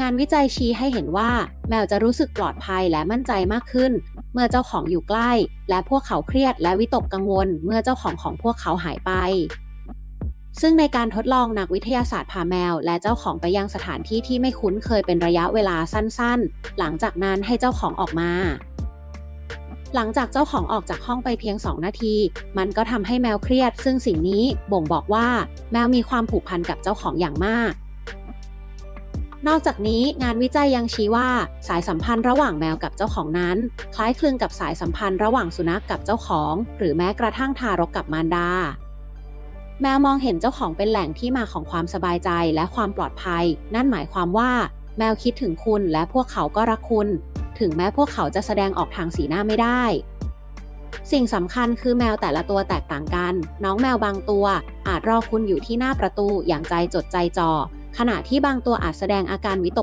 งานวิจัยชี้ให้เห็นว่า แมวจะรู้สึกปลอดภัยและมั่นใจมากขึ้น เมื่อเจ้าของอยู่ใกล้ และพวกเขาเครียดและวิตกกังวล เมื่อเจ้าของของพวกเขาหายไป ซึ่งในการทดลองนักวิทยาศาสตร์พาแมว และเจ้าของไปยังสถานที่ที่ไม่คุ้นเคยเป็นระยะเวลาสั้นๆ หลังจากนั้นให้เจ้าของออกมาหลังจากเจ้าของออกจากห้องไปเพียง 2 นาที มันก็ทำให้แมวเครียด ซึ่งสิ่งนี้บ่งบอกว่า แมวมีความผูกพันกับเจ้าของอย่างมาก นอกจากนี้งานวิจัยยังชี้ว่า สายสัมพันธ์ระหว่างแมวกับเจ้าของนั้น คล้ายคลึงกับสายสัมพันธ์ระหว่างสุนัขกกับเจ้าของ หรือแม้กระทั่งทารกกับมารดา แมวมองเห็นเจ้าของเป็นแหล่งที่มาของความสบายใจและความปลอดภัย นั่นหมายความว่า แมวคิดถึงคุณและพวกเขาก็รักคุณ ถึงแม้พวกเขาจะแสดงออกทางสีหน้าไม่ได้สิ่งสำคัญคือแมวแต่ละตัวแตกต่างกัน น้องแมวบางตัว อาจรอคุณอยู่ที่หน้าประตูอย่างใจจดใจจ่อขณะที่บางตัวอาจแสดงอาการวิตก